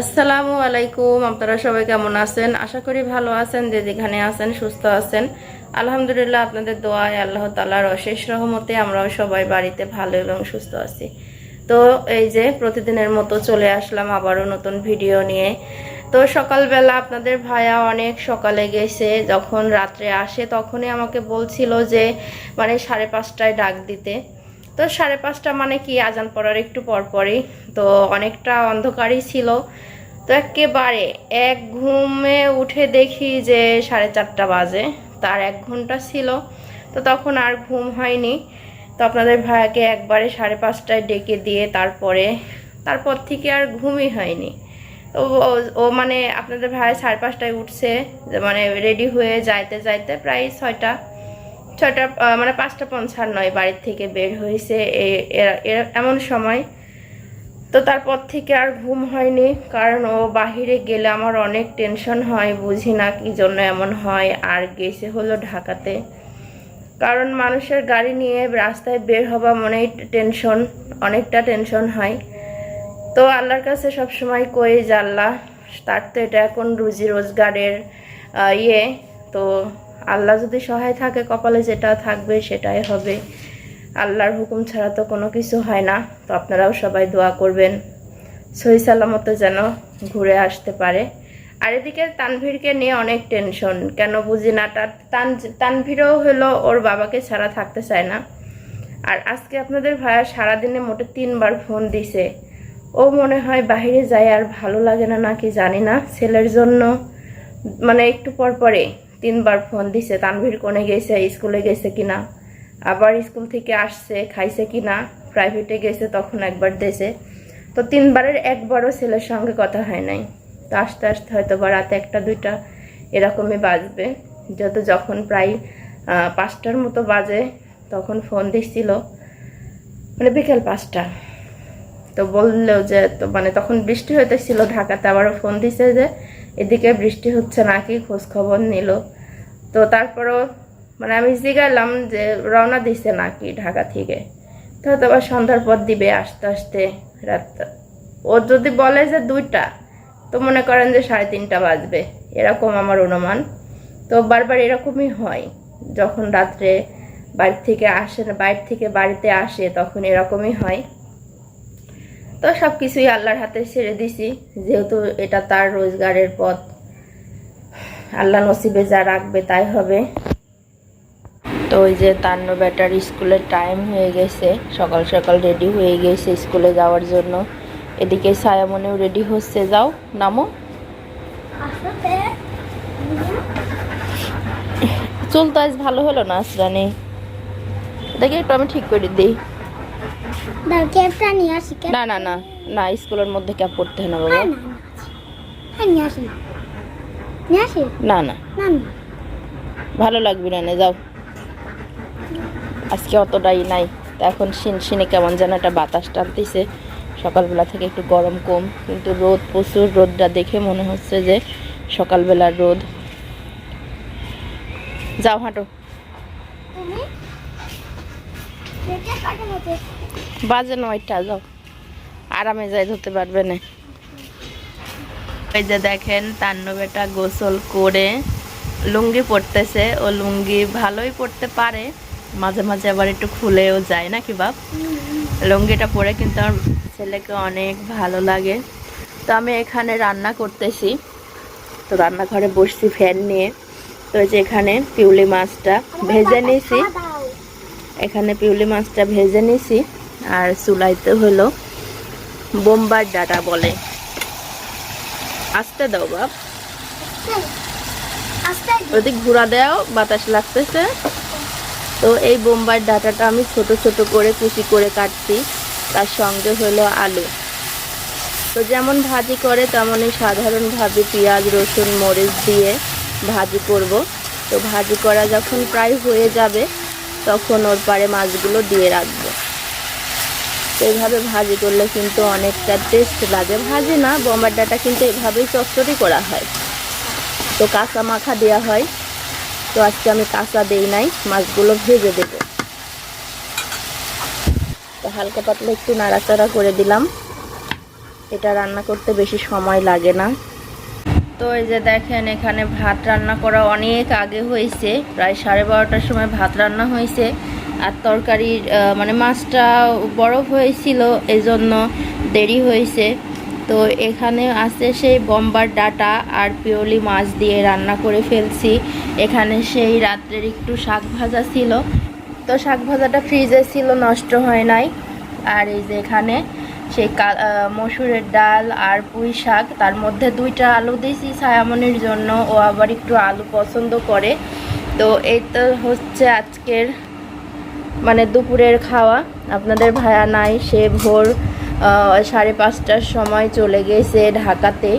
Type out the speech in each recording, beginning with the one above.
আসসালামু আলাইকুম, আপনারা সবাই কেমন আছেন? আশা করি ভালো আছেন, যে যেখানে আছেন, সুস্থ আছেন। আলহামদুলিল্লাহ, আপনাদের দোয়ায় আল্লাহ তালার অশেষ রহমতে আমরাও সবাই বাড়িতে ভালো এবং সুস্থ আছি। তো এই যে প্রতিদিনের মতো চলে আসলাম আবারও নতুন ভিডিও নিয়ে। তো সকালবেলা আপনাদের ভাইয়া অনেক সকালে গেছে, যখন রাত্রে আসে তখনই আমাকে বলছিল যে মানে সাড়ে পাঁচটায় ডাক দিতে। তো সাড়ে পাঁচটা মানে কি, আজান পড়ার একটু পর পরই। তো অনেকটা অন্ধকারই ছিল। তো একেবারে এক ঘুমে উঠে দেখি যে সাড়ে চারটা বাজে, তার এক ঘণ্টা ছিল। তো তখন আর ঘুম হয়নি। তো আপনাদের ভাইয়াকে একবারে সাড়ে পাঁচটায় ডেকে দিয়ে তারপরে, তারপর থেকে আর ঘুমই হয়নি। তো ও- মানে আপনাদের ভাই সাড়ে পাঁচটায় উঠছে মানে রেডি হয়ে যাইতে যাইতে প্রায় ছয়টা। আহ, মানে পাঁচটা পঞ্চান্নয় বাড়ির থেকে বের হয়েছে। এমন সময়। তো তারপর থেকে আর ঘুম হয়নি কারণ ও বাহিরে গেলে আমার অনেক টেনশন হয় বুঝি না কি জন্য এমন হয় আর গেছে হলো ঢাকাতে। কারণ মানুষের গাড়ি নিয়ে রাস্তায় বের হওয়া মনেই টেনশন অনেকটা টেনশন হয়। তো আল্লাহর কাছে সব সময় কই আল্লাহ তার তো এটা এখন রুজি রোজগারের ইয়ে। তো আল্লাহ যদি সহায় থাকে, কপালে যেটা থাকবে সেটাই হবে। আল্লাহর হুকুম ছাড়া তো কোনো কিছু হয় না। তো আপনারাও সবাই দোয়া করবেন। সহি সালামতে যেন ঘুরে আসতে পারে। আর এদিকে তানভীরকে নিয়ে অনেক টেনশন। কেন বুঝি না তান তানভীরও হলো ওর বাবাকে ছাড়া থাকতে চায় না। আর আজকে আপনাদের ভাইয়া সারাদিনে মোটে তিনবার ফোন দিছে। ও মনে হয় বাইরে যায় আর ভালো লাগে না নাকি জানি না। ছেলের জন্য মানে একটু পর পরে তিনবার ফোন দিছে, তানভীর কোনে গেছে, স্কুলে গেছে কিনা? আবার স্কুল থেকে আসছে, খাইছে কিনা? প্রাইভেটে গেছে, তখন একবার দেশে তো তিনবারের একবারও ছেলের সঙ্গে কথা হয় নাই। তো আস্তে আস্তে হয়তো বা রাতে একটা, দুইটা এরকমই বাজবে। যত যখন প্রায় পাঁচটার মতো বাজে, তখন ফোন দিচ্ছিল মানে বিকেল পাঁচটা। তো বললেও যে, তো মানে তখন বৃষ্টি হইতেছিল, ঢাকাতে আবারও ফোন দিছে যে, এদিকে বৃষ্টি হচ্ছে নাকি, খোঁজ খবর নিল। তো তারপরও মানে আমি জিগাইলাম যে রওনা দিছে নাকি ঢাকা থেকে। তো আবার সন্ধ্যার পর দিবে আস্তে আস্তে রাত। ও যদি বলে যে দুইটা, তো মনে করেন যে সাড়ে তিনটা বাজবে। এরকম আমার অনুমান। তো বারবার এরকমই হয়। যখন রাত্রে বাড়ি থেকে আসে বাইরে থেকে বাড়িতে আসে, তখন এরকমই হয়। তো সব কিছুই আল্লাহর হাতে ছেড়ে দিছি। যেহেতু এটা তার রোজগারের পথ। আল্লাহ নসিবে যা রাখবে তাই হবে। তো ওই যে তান্ন ব্যাটার স্কুলের টাইম হয়ে গেছে সকাল সকাল রেডি হয়ে গেছে স্কুলে যাওয়ার জন্য। এদিকে সায়ামনেও রেডি হচ্ছে যাও নামো। চুল তো আজ ভালো হলো না আসরানি দেখি একটু আমি ঠিক করে দিই। না না না না স্কুলের মধ্যে ক্যাপ পড়তে হয় না বাবা। হ্যাঁ না না। ভালো লাগবে না নে, যাও। আজকে অতটাই নাই। তো এখন শিন শিনে কেমন যেন একটা বাতাস টানতেছে। সকালবেলা থেকে একটু গরম কম কিন্তু রোদ প্রচুর রোদটা দেখে মনে হচ্ছে যে সকালবেলার রোদ। যাও হাঁটো। বাজে নয়টা যাও। আরামে যাই ধরতে পারবে না। এই যে দেখেন তান্ন বেটা গোসল করে লুঙ্গি পরতেছে। ও লুঙ্গি ভালোই পরতে পারে, মাঝে মাঝে আবার একটু খুলেও যায়, নাকি বাপ? লুঙ্গিটা পরে কিন্তু আমার ছেলেকে অনেক ভালো লাগে। তো আমি এখানে রান্না করতেছি। তো রান্নাঘরে বসছি ফ্যান নিয়ে। তো যে এখানে পিউলি মাছটা ভেজে নিয়েছি এখানে পিউলি মাছটা ভেজে নিছি। আর চুলাইতে হলো বোম্বার ডাটা বলে। আসতে দাও বাপ। ওদিক ঘোরা দেও বাতাস লাগতেছে। তো এই বোম্বার ডাটাটা আমি ছোট ছোট করে কুচি করে কাটছি। তার সঙ্গে হলো আলু। তো যেমন ভাজি করে তেমনই সাধারণভাবে পেঁয়াজ রসুন মরিচ দিয়ে ভাজি করব। তো ভাজি করা যখন প্রায় হয়ে যাবে তখন ওর পারে মাছগুলো দিয়ে রাখব। এইভাবে ভাজি করলে কিন্তু অনেকটা টেস্ট লাগে। ভাজি না বোম্বার ডাটা কিন্তু এভাবেই চচ্চড়ি করা হয়। তো কাঁচা মাখা দেওয়া হয়। তো আজকে আমি কাঁচা দেই নাই, মাছগুলো ভেজে দেব। তো হালকা পাতলা একটু নাড়াচাড়া করে দিলাম। এটা রান্না করতে বেশি সময় লাগে না। তো এই যে দেখেন, এখানে ভাত রান্না করা অনেক আগে হয়েছে। প্রায় সাড়ে বারোটার সময় ভাত রান্না হয়েছে। আর তরকারির মানে মাছটা বরফ হয়েছিল এই জন্য দেরি হয়েছে। তো এখানে আছে সেই বম্বার ডাটা আর পিওলি মাছ দিয়ে রান্না করে ফেলছি। এখানে সেই রাত্রের একটু শাক ভাজা ছিল। তো শাক ভাজাটা ফ্রিজে ছিল, নষ্ট হয় নাই। আর এই যে এখানে সেই মসুরের ডাল আর পুঁই শাক, তার মধ্যে দুইটা আলু দিয়েছি ছায়ামনির জন্য। ও আবার একটু আলু পছন্দ করে। তো এই তো হচ্ছে আজকের মানে দুপুরের খাওয়া। আপনাদের ভায়া নাই, সে ভোর সাড়ে পাঁচটার সময় চলে গেছে ঢাকাতে।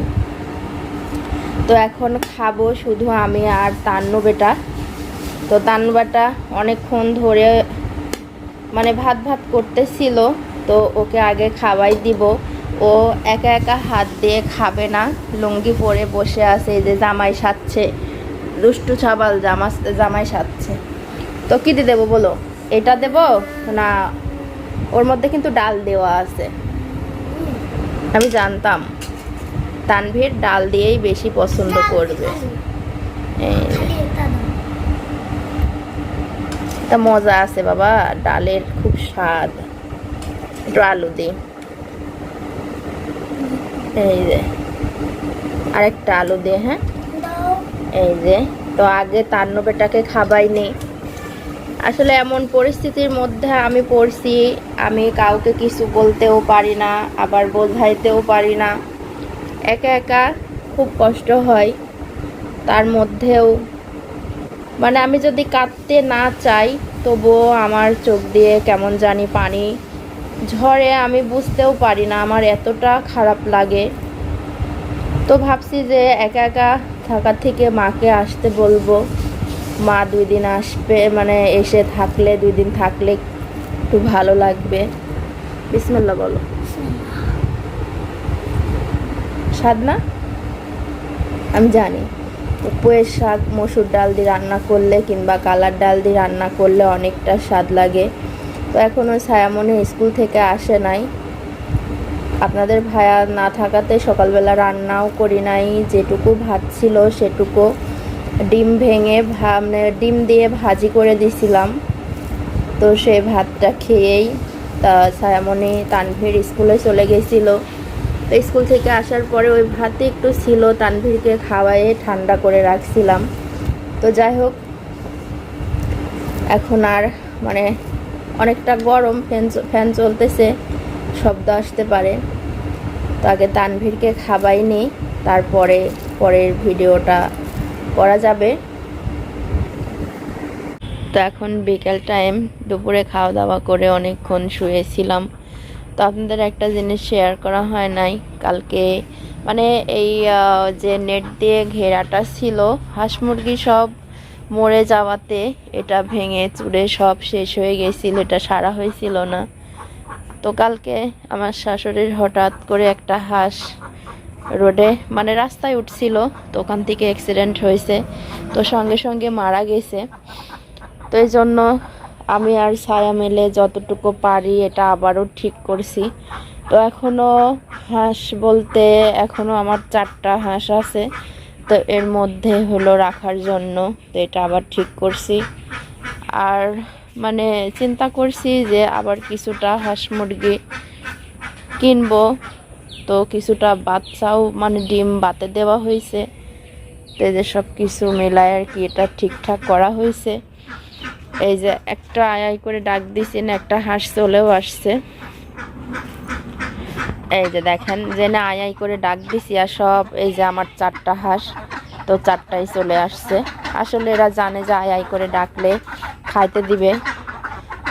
তো এখন খাব শুধু আমি আর তান্নু বেটা। তো তান্নু বেটা অনেকক্ষণ ধরে মানে ভাত ভাত করতেছিল, তো ওকে আগে খাওয়াই দিব। ও একা একা হাত দিয়ে খাবে না, লুঙ্গি পরে বসে আছে যে জামাই সাচ্ছে দুষ্টু ছাবাল জামা জামাই সাচ্ছে তো কী দিয়ে দেবো বলো? এটা দেবো না ওর মধ্যে কিন্তু ডাল দেওয়া আছে। আমি জানতাম তানভীর ডাল দিয়েই বেশি পছন্দ করবে। তা মজা আছে বাবা ডালের খুব স্বাদ। একটু আলু দিই। এই যে। আরেকটা আলু দিয়ে হ্যাঁ। এই যে। তো আগে তান্ন বেটাকে খাবাই নেই আসলে এমন পরিস্থিতির মধ্যে আমি পড়ছি, আমি কাউকে কিছু বলতেও পারি না, আবার বোঝাইতেও পারি না। একা একা খুব কষ্ট হয় তার মধ্যেও। মানে আমি যদি কাঁদতে না চাই, তবুও আমার চোখ দিয়ে কেমন জানি পানি ঝরে, আমি বুঝতেও পারি না, আমার এতটা খারাপ লাগে। তো ভাবছি যে একা একা থাকার থেকে মাকে আসতে বলব। মা দুই দিন আসবে মানে এসে থাকলে, দুই দিন থাকলে একটু ভালো লাগবে। বিসমিল্লা বলো। স্বাদ না? আমি জানি। পুয়ের শাক, মসুর ডাল দিয়ে রান্না করলে কিংবা কালার ডাল দিয়ে রান্না করলে অনেকটা স্বাদ লাগে। তো এখনও ছায়ামনে স্কুল থেকে আসে নাই। আপনাদের ভায়া না থাকাতে সকালবেলা রান্নাও করি নাই। যেটুকু ভাত ছিল সেটুকু ডিম ভেঙে মানে ডিম দিয়ে ভাজি করে দিছিলাম। তো সেই ভাতটা খেয়েই তা ছায়ামণি তানভীর স্কুলে চলে গেছিল। তো স্কুল থেকে আসার পরে ওই ভাতে একটু ছিল, তানভীরকে খাওয়ায়ে ঠান্ডা করে রাখছিলাম। তো যাই হোক, এখন আর মানে অনেকটা গরম, ফ্যান ফ্যান চলতেছে, শব্দ আসতে পারে। তো আগে তানভীরকে খাবাই তারপরে পরের ভিডিওটা করা যাবে। তো এখন বিকেল টাইম, দুপুরে খাওয়া দাওয়া করে অনেকক্ষণ শুয়েছিলাম। তো আপনাদের একটা জিনিস শেয়ার করা হয় নাই, কালকে মানে এই যে নেট দিয়ে ঘেরাটা ছিল, হাঁস মুরগি সব মরে যাওয়াতে এটা ভেঙে চুড়ে সব শেষ হয়ে গেছিল, এটা সারা হয়েছিল না। তো কালকে আমার শাশুড়ির হঠাৎ করে একটা হাঁস রোডে। মানে রাস্তায় উঠছিল, তো ওখান থেকে অ্যাক্সিডেন্ট হয়েছে। তো সঙ্গে সঙ্গে মারা গেছে। তো এই জন্য আমি আর ছায়া মিলে যতটুকু পারি এটা আবারও ঠিক করছি। তো এখনও হাঁস বলতে এখনও আমার চারটা হাঁস আছে। তো এর মধ্যে হলো রাখার জন্য, তো এটা আবার ঠিক করছি। আর মানে চিন্তা করছি যে আবার কিছুটা হাঁস মুরগি কিনবো। তো কিছুটা বাচ্চাও মানে ডিম বাতে দেওয়া হয়েছে। তো যে সব কিছু মেলায় আর কি এটা ঠিকঠাক করা হয়েছে। এই যে একটা আয় আয় করে ডাক দিছি না, একটা হাঁস চলেও আসছে। এই যে দেখেন যে না, আয় আয় করে ডাক দিছি আর সব এই যে আমার চারটা হাঁস, তো চারটাই চলে আসছে। আসলে এরা জানে যে আয় আয় করে ডাকলে খাইতে দিবে।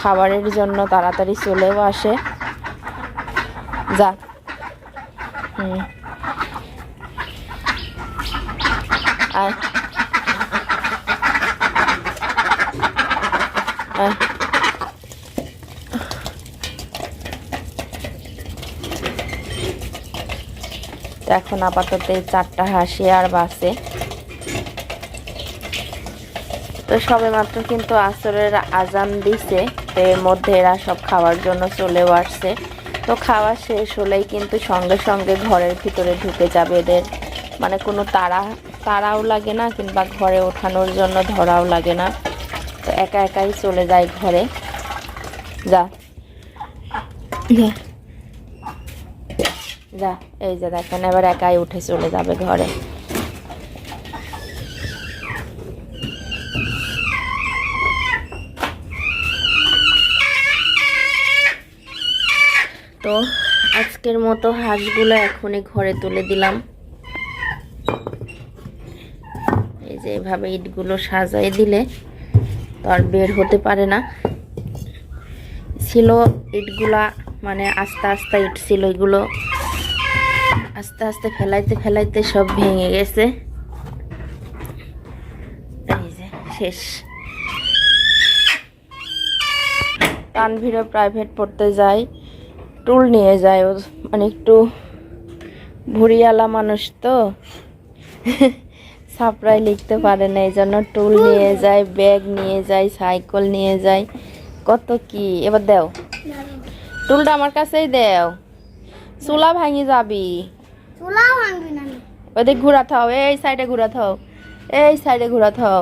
খাবারের জন্য তাড়াতাড়ি চলেও আসে। যা হুম আয়। এখন আপাতত এই চারটা হাসি আর বাসে। তো সবে মাত্র কিন্তু আসরের আজান দিছে এর মধ্যে এরা সব খাওয়ার জন্য চলেও আসছে। তো খাওয়া শেষ হলেই কিন্তু সঙ্গে সঙ্গে ঘরের ভিতরে ঢুকে যাবে এদের। মানে কোনো তাড়া তাড়াও লাগে না কিংবা ঘরে ওঠানোর জন্য ধরাও লাগে না। তো একা একাই চলে যায় ঘরে। যা। যা। যা এই যে দেখেন এবার একাই উঠে চলে যাবে ঘরে। মতো হাঁসগুলো এখনই ঘরে তুলে দিলাম। এই যে এভাবে ইটগুলো সাজাই দিলে তো আর বের হতে পারে না। ছিল ইটগুলা মানে আস্তে আস্তে ইট ছিল এগুলো। আস্তে আস্তে ফেলাইতে ফেলাইতে সব ভেঙে গেছে। এই যে, শেষ। তানভীরও প্রাইভেট পড়তে যায়। টুল নিয়ে যায় ও মানে একটু ভুড়িয়ালা মানুষ তো। ছাপড়ায় লিখতে পারে না এই জন্য টুল নিয়ে যায় ব্যাগ নিয়ে যায় সাইকেল নিয়ে যায় কত কি। এবার দেও। টুলটা আমার কাছেই দেও। চুলা ভাঙি যাবি। ওদিক ঘুরা থাও এই সাইডে ঘুরা থাও এই সাইডে ঘুরা থাও